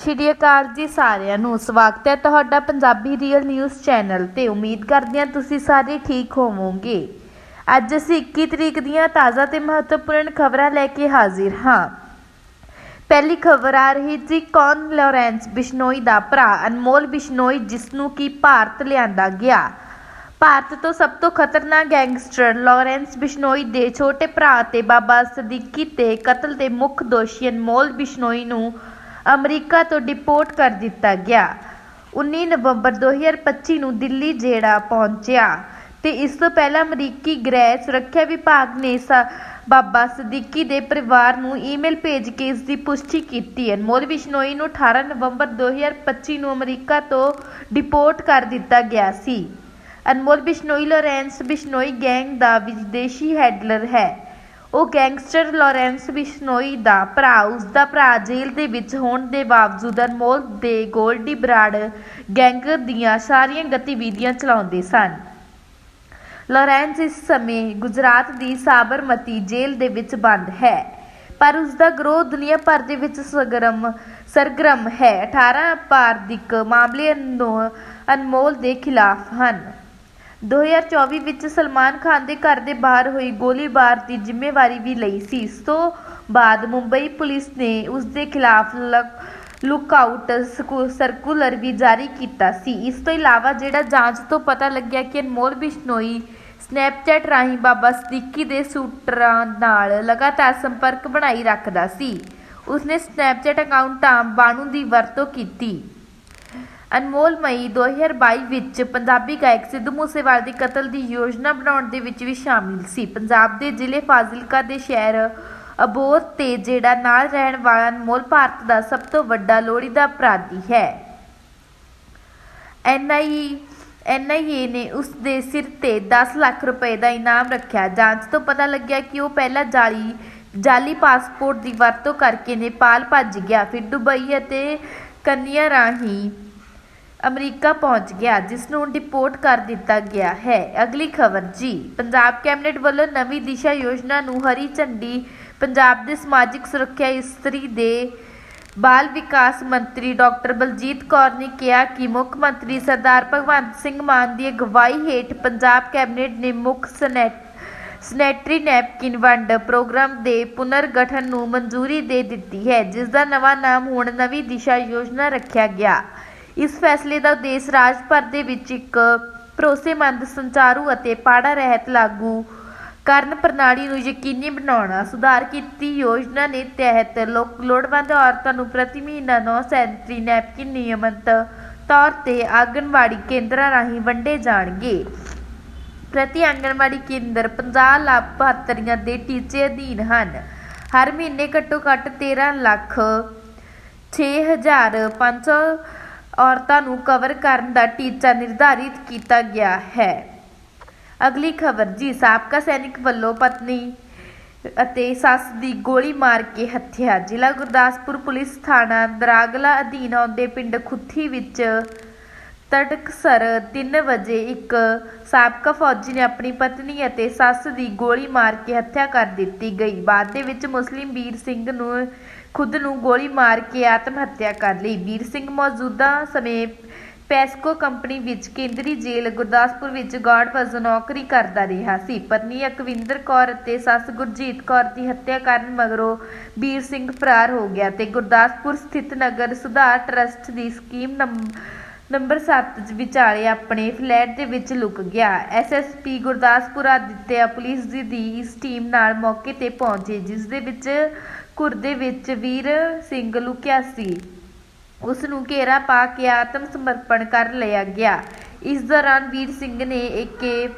ਸ਼੍ਰੀ ਅਕਾਲ ਜੀ ਸਾਰਿਆਂ ਨੂੰ। ਸਵਾਗਤ ਹੈ ਤੁਹਾਡਾ ਪੰਜਾਬੀ ਰੀਅਲ ਨਿਊਜ਼ ਚੈਨਲ ਤੇ। ਉਮੀਦ ਕਰਦੇ ਹਾਂ ਤੁਸੀਂ ਸਾਰੇ ਠੀਕ ਹੋਵੋਗੇ। ਅੱਜ ਅਸੀਂ 21 ਤਰੀਕ ਦੀਆਂ ਤਾਜ਼ਾ ਤੇ ਮਹੱਤਵਪੂਰਨ ਖਬਰਾਂ ਲੈ ਕੇ ਹਾਜ਼ਰ ਹਾਂ। ਪਹਿਲੀ ਖਬਰ ਆ ਰਹੀ ਜੀ ਕੌਨ ਲਾਰੈਂਸ ਬਿਸ਼ਨੋਈ ਦਾ ਭਰਾ, ਅਨਮੋਲ ਬਿਸ਼ਨੋਈ ਜਿਸ ਨੂੰ ਕੀ ਭਾਰਤ ਲਿਆਂਦਾ ਗਿਆ। ਭਾਰਤ ਤੋਂ ਸਭ ਤੋਂ ਖਤਰਨਾਕ ਗੈਂਗਸਟਰ ਲਾਰੈਂਸ ਬਿਸ਼ਨੋਈ ਦੇ ਛੋਟੇ ਭਰਾ ਤੇ ਬਾਬਾ ਸਦੀਕੀ ਤੇ ਕਤਲ ਦੇ ਮੁੱਖ ਦੋਸ਼ੀ ਅਨਮੋਲ ਬਿਸ਼ਨੋਈ ਨੂੰ ਅਮਰੀਕਾ ਤੋਂ ਡਿਪੋਰਟ ਕਰ ਦਿੱਤਾ ਗਿਆ। 19 ਨਵੰਬਰ 2025 ਨੂੰ ਦਿੱਲੀ ਜੇੜਾ ਪਹੁੰਚਿਆ ਤੇ ਇਸ ਤੋਂ ਪਹਿਲਾਂ ਅਮਰੀਕੀ ਗ੍ਰਹਿ ਸੁਰੱਖਿਆ ਵਿਭਾਗ ਨੇ ਸ- ਬਾਬਾ ਸਦੀਕੀ ਦੇ ਪਰਿਵਾਰ ਨੂੰ ਈਮੇਲ ਭੇਜ ਕੇ ਇਸ ਦੀ ਪੁਸ਼ਟੀ ਕੀਤੀ ਅਨਮੋਲ ਬਿਸ਼ਨੋਈ ਨੂੰ 18 ਨਵੰਬਰ 2025 ਨੂੰ ਅਮਰੀਕਾ ਤੋਂ ਡਿਪੋਰਟ ਕਰ ਦਿੱਤਾ ਗਿਆ ਸੀ। ਅਨਮੋਲ ਬਿਸ਼ਨੋਈ ਲੋਰੈਂਸ ਬਿਸ਼ਨੋਈ ਗੈਂਗ ਦਾ ਵਿਦੇਸ਼ੀ ਹੈਡਲਰ ਹੈ। ਉਹ ਗੈਂਗਸਟਰ ਲਾਰੈਂਸ ਬਿਸ਼ਨੋਈ ਦਾ ਭਰਾ, ਉਸ ਦਾ ਭਰਾ ਜੇਲ੍ਹ ਦੇ ਵਿੱਚ ਹੋਣ ਦੇ ਬਾਵਜੂਦ ਅਨਮੋਲ ਦੇ ਗੋਲਡੀ ਬਰਾੜ ਗੈਂਗ ਦੀਆਂ ਸਾਰੀਆਂ ਗਤੀਵਿਧੀਆਂ ਚਲਾਉਂਦੇ ਸਨ। ਲਾਰੈਂਸ ਇਸ ਸਮੇਂ ਗੁਜਰਾਤ ਦੀ ਸਾਬਰਮਤੀ ਜੇਲ੍ਹ ਦੇ ਵਿੱਚ ਬੰਦ ਹੈ, ਪਰ ਉਸ ਦਾ ਗਰੋਹ ਦੁਨੀਆ ਭਰ ਦੇ ਵਿੱਚ ਸਰਗਰਮ ਸਰਗਰਮ ਹੈ। 18 ਅਪਰਾਧਿਕ ਮਾਮਲੇ ਅਨੋ- ਅਨਮੋਲ ਦੇ ਖਿਲਾਫ ਹਨ। 2024 ਵਿੱਚ ਸਲਮਾਨ ਖਾਨ ਦੇ ਘਰ ਦੇ ਬਾਹਰ ਹੋਈ ਗੋਲੀਬਾਰ ਦੀ ਜ਼ਿੰਮੇਵਾਰੀ ਵੀ ਲਈ ਸੀ। ਇਸ ਤੋਂ ਬਾਅਦ ਮੁੰਬਈ ਪੁਲਿਸ ਨੇ ਉਸ ਦੇ ਖਿਲਾਫ ਲੁੱਕਆਊਟ ਸਕੂ- ਸਰਕੂਲਰ ਵੀ ਜਾਰੀ ਕੀਤਾ ਸੀ। ਇਸ ਤੋਂ ਇਲਾਵਾ ਜਿਹੜਾ ਜਾਂਚ ਤੋਂ ਪਤਾ ਲੱਗਿਆ ਕਿ ਅਨਮੋਲ ਬਿਸ਼ਨੋਈ ਸਨੈਪਚੈਟ ਰਾਹੀਂ ਬਾਬਾ ਸਦੀਕੀ ਦੇ ਸ਼ੂਟਰਾਂ ਨਾਲ ਲਗਾਤਾਰ ਸੰਪਰਕ ਬਣਾਈ ਰੱਖਦਾ ਸੀ, ਉਸਨੇ ਸਨੈਪਚੈਟ ਅਕਾਊਂਟ ਆਮ ਬਾਣੂ ਦੀ ਵਰਤੋਂ ਕੀਤੀ। ਅਨਮੋਲ ਮਈ 2022 ਵਿੱਚ ਪੰਜਾਬੀ ਗਾਇਕ ਸਿੱਧੂ ਮੂਸੇਵਾਲੇ ਦੇ ਕਤਲ ਦੀ ਯੋਜਨਾ ਬਣਾਉਣ ਦੇ ਵਿੱਚ ਵੀ ਸ਼ਾਮਿਲ ਸੀ। ਪੰਜਾਬ ਦੇ ਜ਼ਿਲ੍ਹੇ ਫਾਜ਼ਿਲਕਾ ਦੇ ਸ਼ਹਿਰ ਅਬੋਰ ਤੇ ਜਿਹੜਾ ਨਾਲ ਰਹਿਣ ਵਾਲਾ ਅਨਮੋਲ ਭਾਰਤ ਦਾ ਸਭ ਤੋਂ ਵੱਡਾ ਲੋਹੜੀ ਦਾ ਅਪਰਾਧੀ ਹੈ। ਐਨਆਈ ਐਨਆਈਏ ਨੇ ਉਸ ਦੇ ਸਿਰ ਤੇ 10 ਲੱਖ ਰੁਪਏ ਦਾ ਇਨਾਮ ਰੱਖਿਆ। ਜਾਂਚ ਤੋਂ ਪਤਾ ਲੱਗਿਆ ਕਿ ਉਹ ਪਹਿਲਾਂ ਜਾਲੀ ਜਾਲੀ ਪਾਸਪੋਰਟ ਦੀ ਵਰਤੋਂ ਕਰਕੇ ਨੇਪਾਲ ਭੱਜ ਗਿਆ। ਫਿਰ ਦੁਬਈ ਅਤੇ ਕੰਨਿਆ ਰਾਹੀਂ ਅਮਰੀਕਾ ਪਹੁੰਚ ਗਿਆ ਜਿਸ ਨੂੰ ਡਿਪੋਰਟ ਕਰ ਦਿੱਤਾ ਗਿਆ ਹੈ। ਅਗਲੀ ਖਬਰ, ਜੀ, ਪੰਜਾਬ ਕੈਬਨਿਟ ਵੱਲੋਂ ਨਵੀਂ ਦਿਸ਼ਾ ਯੋਜਨਾ ਨੂੰ ਹਰੀ ਝੰਡੀ ਪੰਜਾਬ ਦੇ ਸਮਾਜਿਕ ਸੁਰੱਖਿਆ ਇਸਤਰੀ ਦੇ ਬਾਲ ਵਿਕਾਸ ਮੰਤਰੀ ਡਾਕਟਰ ਬਲਜੀਤ ਕੌਰ ਨੇ ਕਿਹਾ ਕਿ ਮੁੱਖ ਮੰਤਰੀ ਸਰਦਾਰ ਭਗਵੰਤ ਸਿੰਘ ਮਾਨ ਦੀ ਅਗਵਾਈ ਹੇਠ ਪੰਜਾਬ ਕੈਬਨਿਟ ਨੇ ਮੁੱਖ ਸਨੈਟ ਸਨੈਟਰੀ ਨੈਪਕਿਨ ਵੰਡ ਪ੍ਰੋਗਰਾਮ ਦੇ ਪੁਨਰਗਠਨ ਨੂੰ ਮਨਜ਼ੂਰੀ ਦੇ ਦਿੱਤੀ ਹੈ, ਜਿਸ ਦਾ ਨਵਾਂ ਨਾਮ ਹੁਣ ਨਵੀਂ ਦਿਸ਼ਾ ਯੋਜਨਾ ਰੱਖਿਆ ਗਿਆ। ਇਸ ਫੈਸਲੇ ਦਾ ਉਦੇਸ਼ ਰਾਜ ਭਰ ਦੇ ਵਿੱਚ ਇੱਕ ਭਰੋਸੇਮੰਦ ਸੰਚਾਰੂ ਅਤੇ ਪਾੜਾ ਰਹਿਤ ਲਾਗੂ ਕਰਨ ਪ੍ਰਣਾਲੀ ਨੂੰ ਯਕੀਨੀ ਬਣਾਉਣਾ, ਸੁਧਾਰ ਕੀਤੀ ਯੋਜਨਾ ਨੇ ਤਹਿਤ ਲੋਕ ਲੋੜਵੰਦ ਔਰਤਾਂ ਨੂੰ ਪ੍ਰਤੀ ਮਹੀਨਾ 9 ਸੈਂਟਰੀ ਨੈਪਕਿਨ ਨਿਯਮਤ ਤੌਰ ਤੇ ਆਂਗਣਵਾੜੀ ਕੇਂਦਰਾਂ ਰਾਹੀਂ ਵੰਡੇ ਜਾਣਗੇ। ਪ੍ਰਤੀ ਆਂਗਣਵਾੜੀ ਕੇਂਦਰ 50 ਲਾਭਪਾਤਰੀਆਂ ਦੇ ਟੀਚੇ ਅਧੀਨ ਹਨ। ਹਰ ਮਹੀਨੇ ਘੱਟੋ ਘੱਟ 13 ਲੱਖ 6500 ਔਰਤਾਂ ਨੂੰ ਕਵਰ ਕਰਨ ਦਾ ਟੀਚਾ ਨਿਰਧਾਰਿਤ ਕੀਤਾ ਗਿਆ ਹੈ। ਅਗਲੀ ਖਬਰ, ਜੀ, ਸਾਬਕਾ ਸੈਨਿਕ ਵੱਲੋਂ ਪਤਨੀ ਅਤੇ ਸੱਸ ਦੀ ਗੋਲੀ ਮਾਰ ਕੇ ਹੱਤਿਆ। ਜ਼ਿਲ੍ਹਾ ਗੁਰਦਾਸਪੁਰ ਪੁਲਿਸ ਥਾਣਾ ਦਰਾਗਲਾ ਅਧੀਨ ਆਉਂਦੇ ਪਿੰਡ ਖੁੱਥੀ ਵਿੱਚ ਤੜਕਸਰ 3 ਵਜੇ ਇੱਕ ਸਾਬਕਾ ਫੌਜੀ ਨੇ ਆਪਣੀ ਪਤਨੀ ਅਤੇ ਸੱਸ ਦੀ ਗੋਲੀ ਮਾਰ ਕੇ ਹੱਤਿਆ ਕਰ ਦਿੱਤੀ ਗਈ। ਬਾਅਦ ਦੇ ਵਿੱਚ ਮੁਸਲਿਮ ਵੀਰ ਸਿੰਘ ਨੂੰ ਖੁਦ ਨੂੰ ਗੋਲੀ ਮਾਰ ਕੇ ਆਤਮ ਹੱਤਿਆ ਕਰ ਲਈ। ਵੀਰ ਸਿੰਘ ਮੌਜੂਦਾ ਸਮੇਂ ਪੈਸਕੋ ਕੰਪਨੀ ਵਿੱਚ ਕੇਂਦਰੀ ਜੇਲ੍ਹ ਗੁਰਦਾਸਪੁਰ ਵਿੱਚ ਗਾਰਡ ਵਜੋਂ ਨੌਕਰੀ ਕਰਦਾ ਰਿਹਾ ਸੀ। ਪਤਨੀ ਅਕਵਿੰਦਰ ਕੌਰ ਅਤੇ ਸੱਸ ਗੁਰਜੀਤ ਕੌਰ ਦੀ ਹੱਤਿਆ ਕਰਨ ਮਗਰੋਂ ਵੀਰ ਸਿੰਘ ਫਰਾਰ ਹੋ ਗਿਆ ਤੇ ਗੁਰਦਾਸਪੁਰ ਸਥਿਤ ਨਗਰ ਸੁਧਾਰ ਟਰਸਟ ਦੀ ਸਕੀਮ ਨੰਬਰ ਨੰਬਰ 7 ਵਿਚਾਲੇ ਆਪਣੇ ਫਲੈਟ ਦੇ ਵਿੱਚ ਲੁਕ ਗਿਆ। ਐਸਐਸਪੀ ਗੁਰਦਾਸਪੁਰ ਆਦਿਤਿਆ ਪੁਲਿਸ ਦੀ ਦੀ ਇਸ ਟੀਮ ਨਾਲ ਮੌਕੇ ਤੇ ਪਹੁੰਚੇ, ਜਿਸ ਦੇ ਵਿੱਚ ਘੁਰ ਵਿੱਚ ਵੀਰ ਸਿੰਘ ਲੁਕਿਆ ਸੀ। ਉਸ ਨੂੰ ਘੇਰਾ ਪਾ ਕੇ ਆਤਮ ਸਮਰਪਣ ਕਰ ਲਿਆ ਗਿਆ। ਇਸ ਦੌਰਾਨ ਵੀਰ ਸਿੰਘ ਨੇ ਇੱਕ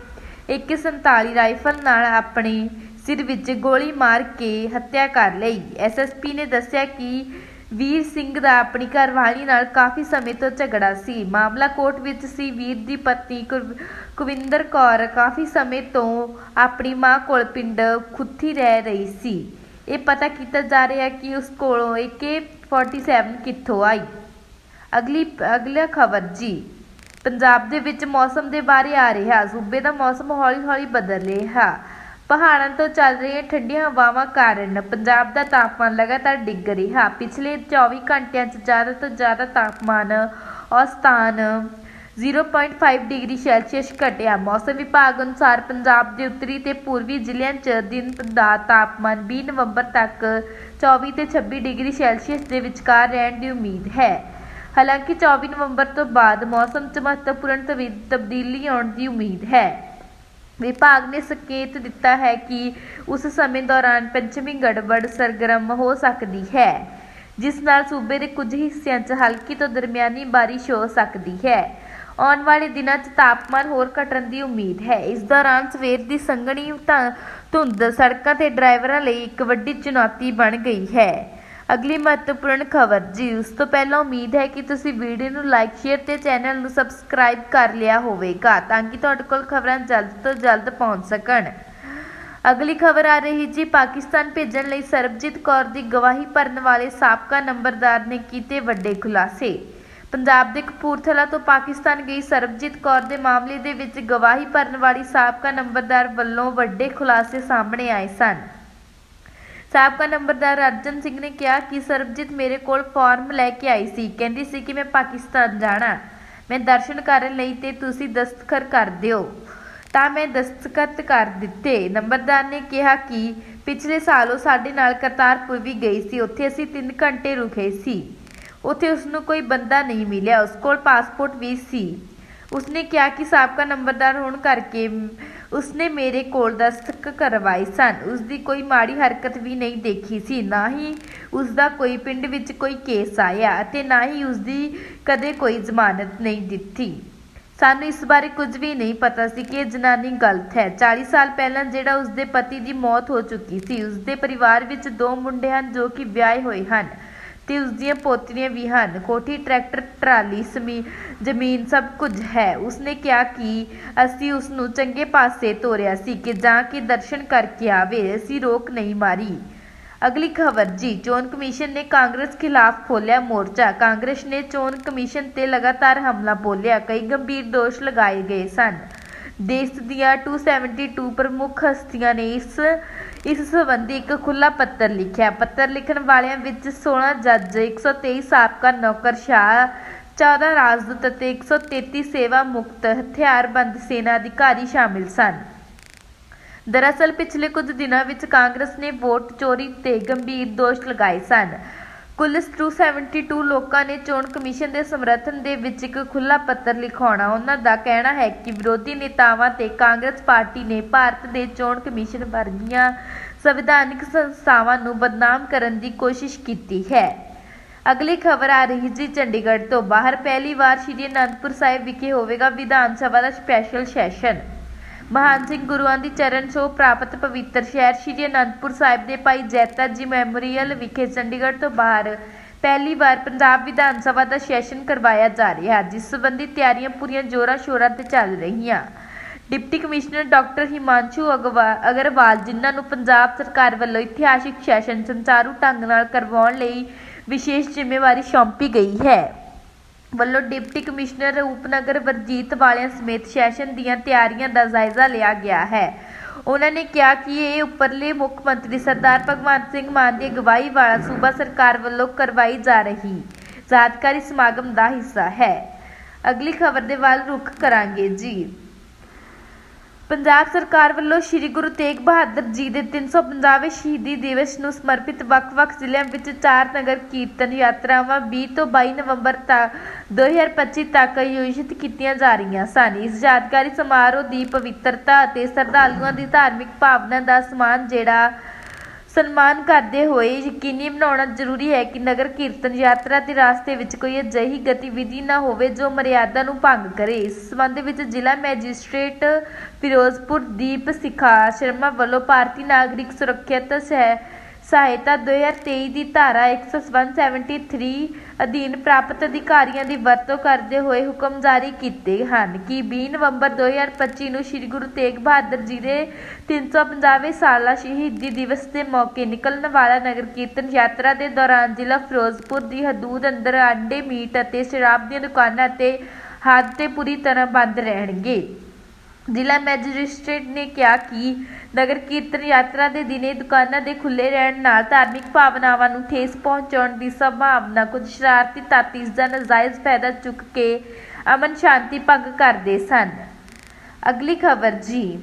ਇੱਕ 47 ਰਾਈਫਲ ਨਾਲ ਆਪਣੇ ਸਿਰ ਵਿੱਚ ਗੋਲੀ ਮਾਰ ਕੇ ਹੱਤਿਆ ਕਰ ਲਈ। ਐਸਐਸਪੀ ਨੇ ਦੱਸਿਆ ਕਿ ਵੀਰ ਸਿੰਘ ਦਾ ਆਪਣੀ ਘਰਵਾਲੀ ਨਾਲ ਕਾਫੀ ਸਮੇਂ ਤੋਂ ਝਗੜਾ ਸੀ। ਮਾਮਲਾ ਕੋਰਟ ਵਿੱਚ ਸੀ। ਵੀਰ ਦੀ ਪਤਨੀ ਕੁਰ- ਕੁਵਿੰਦਰ ਕੌਰ ਕਾਫੀ ਸਮੇਂ ਤੋਂ ਆਪਣੀ ਮਾਂ ਕੋਲ ਪਿੰਡ ਖੁੱਥੀ ਰਹਿ ਰਹੀ ਸੀ। ਇਹ ਪਤਾ ਕੀਤਾ ਜਾ ਰਿਹਾ ਕਿ ਉਸ ਕੋਲੋਂ AK47 ਕਿੱਥੋਂ ਆਈ। ਅਗਲੀ, ਅਗਲਾ ਖਬਰ, ਜੀ। ਪੰਜਾਬ ਦੇ ਵਿੱਚ ਮੌਸਮ ਦੇ ਬਾਰੇ ਆ ਰਿਹਾ। ਸੂਬੇ ਦਾ ਮੌਸਮ ਹੌਲੀ-ਹੌਲੀ ਬਦਲ ਰਿਹਾ। ਪਹਾੜਾਂ ਤੋਂ ਚੱਲ ਰਹੀਆਂ ਠੰਡੀਆਂ ਹਵਾਵਾਂ ਕਾਰਨ ਪੰਜਾਬ ਦਾ ਤਾਪਮਾਨ ਲਗਾਤਾਰ ਡਿੱਗ ਰਿਹਾ। ਪਿਛਲੇ 24 ਘੰਟਿਆਂ 'ਚ ਜ਼ਿਆਦਾ ਤੋਂ ਜ਼ਿਆਦਾ ਤਾਪਮਾਨ ਔਸਤਾਨ 0.5 ਡਿਗਰੀ ਸੈਲਸੀਅਸ ਘਟਿਆ। ਮੌਸਮ ਵਿਭਾਗ ਅਨੁਸਾਰ ਪੰਜਾਬ ਦੇ ਉੱਤਰੀ ਤੇ ਪੂਰਬੀ ਜ਼ਿਲ੍ਹਿਆਂ 'ਚ ਦਿਨ ਦਾ ਤਾਪਮਾਨ 20 ਨਵੰਬਰ ਤੱਕ 24 ਤੇ 26 ਡਿਗਰੀ ਸੈਲਸੀਅਸ ਦੇ ਵਿਚਕਾਰ ਰਹਿਣ ਦੀ ਉਮੀਦ ਹੈ। ਹਾਲਾਂਕਿ 24 ਨਵੰਬਰ ਤੋਂ ਬਾਅਦ ਮੌਸਮ 'ਚ ਮਹੱਤਵਪੂਰਨ ਤਬੀ- ਤਬਦੀਲੀ ਆਉਣ ਦੀ ਉਮੀਦ ਹੈ। ਵਿਭਾਗ ਨੇ ਸੰਕੇਤ ਦਿੱਤਾ ਹੈ ਕਿ ਉਸ ਸਮੇਂ ਦੌਰਾਨ ਪੰਚਮੀ ਗੜਬੜ ਸਰਗਰਮ ਹੋ ਸਕਦੀ ਹੈ, ਜਿਸ ਨਾਲ ਸੂਬੇ ਦੇ ਕੁਝ ਹਿੱਸਿਆਂ 'ਚ ਹਲਕੀ ਤੋਂ ਦਰਮਿਆਨੀ ਬਾਰਿਸ਼ ਹੋ ਸਕਦੀ ਹੈ। ਆਉਣ ਵਾਲੇ ਦਿਨਾਂ 'ਚ ਤਾਪਮਾਨ ਹੋਰ ਘਟਣ ਦੀ ਉਮੀਦ ਹੈ। ਇਸ ਦੌਰਾਨ ਸਵੇਰ ਦੀ ਸੰਘਣੀ ਧੁੰਦ ਸੜਕਾਂ ਤੇ ਡਰਾਈਵਰਾਂ ਲਈ ਇੱਕ ਵੱਡੀ ਚੁਣੌਤੀ ਬਣ ਗਈ ਹੈ। ਅਗਲੀ ਮਹੱਤਵਪੂਰਨ ਖਬਰ, ਜੀ, ਉਸ ਤੋਂ ਪਹਿਲਾਂ ਉਮੀਦ ਹੈ ਕਿ ਤੁਸੀਂ ਵੀਡੀਓ ਨੂੰ ਲਾਈਕ, ਸ਼ੇਅਰ ਤੇ ਚੈਨਲ ਨੂੰ ਸਬਸਕ੍ਰਾਈਬ ਕਰ ਲਿਆ ਹੋਵੇਗਾ ਤਾਂ ਕਿ ਤੁਹਾਡੇ ਕੋਲ ਖਬਰਾਂ ਜਲਦ ਤੋਂ ਜਲਦ ਪਹੁੰਚ ਸਕਣ। ਅਗਲੀ ਖਬਰ ਆ ਰਹੀ ਜੀ, ਪਾਕਿਸਤਾਨ ਭੇਜਣ ਲਈ ਸਰਬਜੀਤ ਕੌਰ ਦੀ ਗਵਾਹੀ ਭਰਨ ਵਾਲੇ ਸਾਬਕਾ ਨੰਬਰਦਾਰ ਨੇ ਕੀਤੇ ਵੱਡੇ ਖੁਲਾਸੇ। ਪੰਜਾਬ ਦੇ ਕਪੂਰਥਲਾ ਤੋਂ ਪਾਕਿਸਤਾਨ ਗਈ ਸਰਬਜੀਤ ਕੌਰ ਦੇ ਮਾਮਲੇ ਦੇ ਵਿੱਚ ਗਵਾਹੀ ਭਰਨ ਵਾਲੀ ਸਾਬਕਾ ਨੰਬਰਦਾਰ ਵੱਲੋਂ ਵੱਡੇ ਖੁਲਾਸੇ ਸਾਹਮਣੇ ਆਏ ਸਨ। ਸਾਬਕਾ ਨੰਬਰਦਾਰ ਅਰਜਨ ਸਿੰਘ ਨੇ ਕਿਹਾ ਕਿ ਸਰਬਜੀਤ ਮੇਰੇ ਕੋਲ ਫਾਰਮ ਲੈ ਕੇ ਆਈ ਸੀ। ਕਹਿੰਦੀ ਸੀ ਕਿ ਮੈਂ ਪਾਕਿਸਤਾਨ ਜਾਣਾ। ਮੈਂ ਦਰਸ਼ਨ ਕਰਨ ਲਈ ਤੇ ਤੁਸੀਂ ਦਸਤਖਤ ਕਰ ਦਿਓ। ਤਾਂ ਮੈਂ ਦਸਤਖਤ ਕਰ ਦਿੱਤੇ। ਨੰਬਰਦਾਰ ਨੇ ਕਿਹਾ ਕਿ ਪਿਛਲੇ ਸਾਲ ਉਹ ਸਾਡੇ ਨਾਲ ਕਰਤਾਰਪੁਰ ਵੀ ਗਈ ਸੀ। ਉੱਥੇ ਅਸੀਂ 3 ਘੰਟੇ ਰੁਕੇ ਸੀ। ਉੱਥੇ ਉਸ ਨੂੰ ਕੋਈ ਬੰਦਾ ਨਹੀਂ ਮਿਲਿਆ। ਉਸ ਕੋਲ ਪਾਸਪੋਰਟ ਵੀ ਸੀ। ਉਸਨੇ ਕਿਹਾ ਕਿ ਸਾਬਕਾ ਨੰਬਰਦਾਰ ਹੋਣ ਕਰਕੇ ਉਸਨੇ ਮੇਰੇ ਕੋਲ ਦਸਤਕ ਕਰਵਾਏ ਸਨ। ਉਸਦੀ ਕੋਈ ਮਾੜੀ ਹਰਕਤ ਵੀ ਨਹੀਂ ਦੇਖੀ ਸੀ। ਨਾ ਹੀ ਉਸਦਾ ਕੋਈ ਪਿੰਡ ਵਿੱਚ ਕੋਈ ਕੇਸ ਆਇਆ ਅਤੇ ਨਾ ਹੀ ਉਸਦੀ ਕਦੇ ਕੋਈ ਜ਼ਮਾਨਤ ਨਹੀਂ ਦਿੱਤੀ। ਸਾਨੂੰ ਇਸ ਬਾਰੇ ਕੁਝ ਵੀ ਨਹੀਂ ਪਤਾ ਸੀ ਕਿ ਇਹ ਜਨਾਨੀ ਗਲਤ ਹੈ। 40 ਸਾਲ ਪਹਿਲਾਂ ਜਿਹੜਾ ਉਸਦੇ ਪਤੀ ਦੀ ਮੌਤ ਹੋ ਚੁੱਕੀ ਸੀ, ਉਸਦੇ ਪਰਿਵਾਰ ਵਿੱਚ ਦੋ ਮੁੰਡੇ ਹਨ ਜੋ ਕਿ ਵਿਆਹੇ ਹੋਏ ਹਨ। ਤੇ ਉਸਦੀਆਂ ਪੋਤਰੀਆਂ ਵੀ ਹਨ। ਕੋਠੀ, ਟਰੈਕਟਰ, ਟਰਾਲੀ, ਸਮੀ, ਜ਼ਮੀਨ ਸਭ ਕੁਝ ਹੈ। ਉਸਨੇ ਕਿਹਾ ਕਿ ਅਸੀਂ ਉਸ ਨੂੰ ਚੰਗੇ ਪਾਸੇ ਤੋਰਿਆ ਸੀ ਕਿ ਜਾਂ ਕਿ ਦਰਸ਼ਨ ਕਰਕੇ ਆਵੇ। ਅਸੀਂ ਰੋਕ ਨਹੀਂ ਮਾਰੀ। ਅਗਲੀ ਖਬਰ, ਜੀ, ਚੋਣ ਕਮਿਸ਼ਨ ਨੇ ਕਾਂਗਰਸ ਖਿਲਾਫ ਖੋਲ੍ਹਿਆ ਮੋਰਚਾ। ਕਾਂਗਰਸ ਨੇ ਚੋਣ ਕਮਿਸ਼ਨ ਤੇ ਲਗਾਤਾਰ ਹਮਲਾ ਬੋਲਿਆ। ਕਈ ਗੰਭੀਰ ਦੋਸ਼ ਲਗਾਏ ਗਏ ਸਨ। ਦੇਸ਼ ਦੀਆਂ 272 ਪ੍ਰਮੁੱਖ ਹਸਤੀਆਂ ਨੇ ਇਸ ਇਸ ਸੰਬੰਧੀ ਇੱਕ ਖੁੱਲਾ ਪੱਤਰ ਲਿਖਿਆ। ਪੱਤਰ ਲਿਖਣ ਵਾਲਿਆਂ ਵਿੱਚ 16 ਜੱਜ 123 ਸਾਬਕਾ ਨੌਕਰਸ਼ਾਹ 14 ਰਾਜਦੂਤ ਅਤੇ 133 ਸੇਵਾ ਮੁਕਤ ਹਥਿਆਰਬੰਦ ਸੈਨਾ ਅਧਿਕਾਰੀ ਸ਼ਾਮਿਲ ਸਨ। ਦਰਅਸਲ, ਪਿਛਲੇ ਕੁਝ ਦਿਨਾਂ ਵਿੱਚ ਕਾਂਗਰਸ ਨੇ ਵੋਟ ਚੋਰੀ ਤੇ ਗੰਭੀਰ ਦੋਸ਼ ਲਗਾਏ ਸਨ। ਕੁੱਲ 272 ਲੋਕਾਂ ਨੇ ਚੋਣ ਕਮਿਸ਼ਨ ਦੇ ਸਮਰਥਨ ਦੇ ਵਿੱਚ ਇੱਕ ਖੁੱਲਾ ਪੱਤਰ ਲਿਖਾਉਣਾ। ਉਹਨਾਂ ਦਾ ਕਹਿਣਾ ਹੈ ਕਿ ਵਿਰੋਧੀ ਨੇਤਾਵਾਂ ਤੇ ਕਾਂਗਰਸ ਪਾਰਟੀ ਨੇ ਭਾਰਤ ਦੇ ਚੋਣ ਕਮਿਸ਼ਨ ਵਰਗੀਆਂ ਸੰਵਿਧਾਨਿਕ ਸੰਸਥਾਵਾਂ ਨੂੰ ਬਦਨਾਮ ਕਰਨ ਦੀ ਕੋਸ਼ਿਸ਼ ਕੀਤੀ ਹੈ। ਅਗਲੀ ਖਬਰ ਆ ਰਹੀ ਜੀ ਚੰਡੀਗੜ੍ਹ ਤੋਂ। ਬਾਹਰ ਪਹਿਲੀ ਵਾਰ ਸ਼੍ਰੀ ਅਨੰਦਪੁਰ ਸਾਹਿਬ ਵਿਖੇ ਹੋਵੇਗਾ ਵਿਧਾਨ ਸਭਾ ਦਾ ਸਪੈਸ਼ਲ ਸੈਸ਼ਨ ਮਹਾਨ ਸਿੰਘ ਗੁਰੂਆਂ ਦੀ ਚਰਨ ਛੋਹ ਪ੍ਰਾਪਤ ਪਵਿੱਤਰ ਸ਼ਹਿਰ ਸ਼੍ਰੀ ਅਨੰਦਪੁਰ ਸਾਹਿਬ ਦੇ ਭਾਈ ਜੈਤਾ ਜੀ ਮੈਮੋਰੀਅਲ ਵਿਖੇ ਚੰਡੀਗੜ੍ਹ ਤੋਂ ਬਾਹਰ ਪਹਿਲੀ ਵਾਰ ਪੰਜਾਬ ਵਿਧਾਨ ਸਭਾ ਦਾ ਸੈਸ਼ਨ ਕਰਵਾਇਆ ਜਾ ਰਿਹਾ ਹੈ ਜਿਸ ਸੰਬੰਧੀ ਤਿਆਰੀਆਂ ਪੂਰੀਆਂ ਜ਼ੋਰਾਂ ਸ਼ੋਰਾਂ ਤੇ ਚੱਲ ਰਹੀਆਂ। ਡਿਪਟੀ ਕਮਿਸ਼ਨਰ ਡਾਕਟਰ ਹਿਮਾਂਸ਼ੂ ਅਗਵਾ, ਅਗਰਵਾਲ ਜਿਨ੍ਹਾਂ ਨੂੰ ਪੰਜਾਬ ਸਰਕਾਰ ਵੱਲੋਂ ਇਤਿਹਾਸਿਕ ਸੈਸ਼ਨ ਸੰਚਾਰੂ ਢੰਗ ਨਾਲ ਕਰਵਾਉਣ ਲਈ ਵਿਸ਼ੇਸ਼ ਜ਼ਿੰਮੇਵਾਰੀ ਸੌਂਪੀ ਗਈ ਹੈ। ਵੱਲੋਂ ਡਿਪਟੀ ਕਮਿਸ਼ਨਰ ਰੂਪਨਗਰ ਵਰਜੀਤ ਵਾਲਿਆਂ ਸਮੇਤ ਸੈਸ਼ਨ ਦੀਆਂ ਤਿਆਰੀਆਂ ਦਾ ਜਾਇਜ਼ਾ ਲਿਆ ਗਿਆ ਹੈ। ਉਹਨਾਂ ਨੇ ਕਿਹਾ ਕਿ ਇਹ ਉੱਪਰਲੇ ਮੁੱਖ ਮੰਤਰੀ ਸਰਦਾਰ ਭਗਵੰਤ ਸਿੰਘ ਮਾਨ ਦੀ ਅਗਵਾਈ ਵਾਲਾ ਸੂਬਾ ਸਰਕਾਰ ਵੱਲੋਂ ਕਰਵਾਈ ਜਾ ਰਹੀ ਯਾਦਗਾਰੀ ਸਮਾਗਮ ਦਾ ਹਿੱਸਾ ਹੈ। ਅਗਲੀ ਖਬਰ ਦੇ ਵੱਲ ਰੁਖ ਕਰਾਂਗੇ ਜੀ। ਪੰਜਾਬ ਸਰਕਾਰ ਵੱਲੋਂ ਸ੍ਰੀ ਗੁਰੂ ਤੇਗ ਬਹਾਦਰ ਜੀ ਦੇ 350ਵੇਂ ਸ਼ਹੀਦੀ ਦਿਵਸ ਨੂੰ ਸਮਰਪਿਤ ਵੱਖ-ਵੱਖ ਜ਼ਿਲ੍ਹਿਆਂ ਵਿੱਚ ਚਾਰ ਨਗਰ ਕੀਰਤਨ ਯਾਤਰਾਵਾਂ 20 ਤੋਂ 22 ਨਵੰਬਰ ਤੱਕ 2025 ਤੱਕ ਆਯੋਜਿਤ ਕੀਤੀਆਂ ਜਾ ਰਹੀਆਂ ਸਨ। ਇਸ ਯਾਦਗਾਰੀ ਸਮਾਰੋਹ ਦੀ ਪਵਿੱਤਰਤਾ ਅਤੇ ਸ਼ਰਧਾਲੂਆਂ ਦੀ ਧਾਰਮਿਕ ਭਾਵਨਾ ਦਾ ਸਮਾਨ ਜਿਹੜਾ ਸਨਮਾਨ ਕਰਦੇ ਹੋਏ ਯਕੀਨੀ ਬਣਾਉਣਾ ਜ਼ਰੂਰੀ ਹੈ ਕਿ ਨਗਰ ਕੀਰਤਨ ਯਾਤਰਾ ਦੇ ਰਾਸਤੇ ਵਿੱਚ ਕੋਈ ਅਜਿਹੀ ਗਤੀਵਿਧੀ ਨਾ ਹੋਵੇ ਜੋ ਮਰਿਆਦਾ ਨੂੰ ਭੰਗ ਕਰੇ। ਇਸ ਸੰਬੰਧ ਵਿੱਚ ਜ਼ਿਲ੍ਹਾ ਮੈਜਿਸਟ੍ਰੇਟ ਫਿਰੋਜ਼ਪੁਰ ਦੀਪ ਸਿਖਾ ਸ਼ਰਮਾ ਵੱਲੋਂ ਭਾਰਤੀ ਨਾਗਰਿਕ ਸੁਰੱਖਿਅਤ ਸਹਿ ਸਹਾਇਤਾ 2023 ਦੀ ਧਾਰਾ 173 ਅਧੀਨ ਪ੍ਰਾਪਤ ਅਧਿਕਾਰੀਆਂ ਦੀ ਵਰਤੋਂ ਕਰਦੇ ਹੋਏ ਹੁਕਮ ਜਾਰੀ ਕੀਤੇ ਹਨ ਕਿ 20 ਨਵੰਬਰ 2025 ਨੂੰ ਸ੍ਰੀ ਗੁਰੂ ਤੇਗ ਬਹਾਦਰ ਜੀ ਦੇ 350ਵੇਂ ਸਾਲਾ ਸ਼ਹੀਦੀ ਦਿਵਸ ਦੇ ਮੌਕੇ ਨਿਕਲਣ ਵਾਲਾ ਨਗਰ ਕੀਰਤਨ ਯਾਤਰਾ ਦੇ ਦੌਰਾਨ ਜ਼ਿਲ੍ਹਾ ਫਿਰੋਜ਼ਪੁਰ ਦੀ ਹਦੂਦ ਅੰਦਰ ਆਂਡੇ, ਮੀਟ ਅਤੇ ਸ਼ਰਾਬ ਦੀਆਂ ਦੁਕਾਨਾਂ ਤੇ ਹਾਦਸੇ ਪੂਰੀ ਤਰ੍ਹਾਂ ਬੰਦ ਰਹਿਣਗੇ। ਜ਼ਿਲ੍ਹਾ ਮੈਜਿਸਟ੍ਰੇਟ ਨੇ ਕਿਹਾ ਕਿ ਨਗਰ ਕੀਰਤਨ ਯਾਤਰਾ ਦੇ ਦਿਨੇ ਦੁਕਾਨਾਂ ਦੇ ਖੁੱਲੇ ਰਹਿਣ ਨਾਲ ਧਾਰਮਿਕ ਭਾਵਨਾਵਾਂ ਨੂੰ ਠੇਸ ਪਹੁੰਚਾਉਣ ਦੀ ਸੰਭਾਵਨਾ ਕੁਝ ਸ਼ਰਾਰਤੀ ਤੱਤ ਇਸ ਦਾ ਨਜਾਇਜ਼ ਫਾਇਦਾ ਚੁੱਕ ਕੇ ਅਮਨ ਸ਼ਾਂਤੀ ਭੰਗ ਕਰਦੇ ਸਨ। ਅਗਲੀ ਖਬਰ ਜੀ।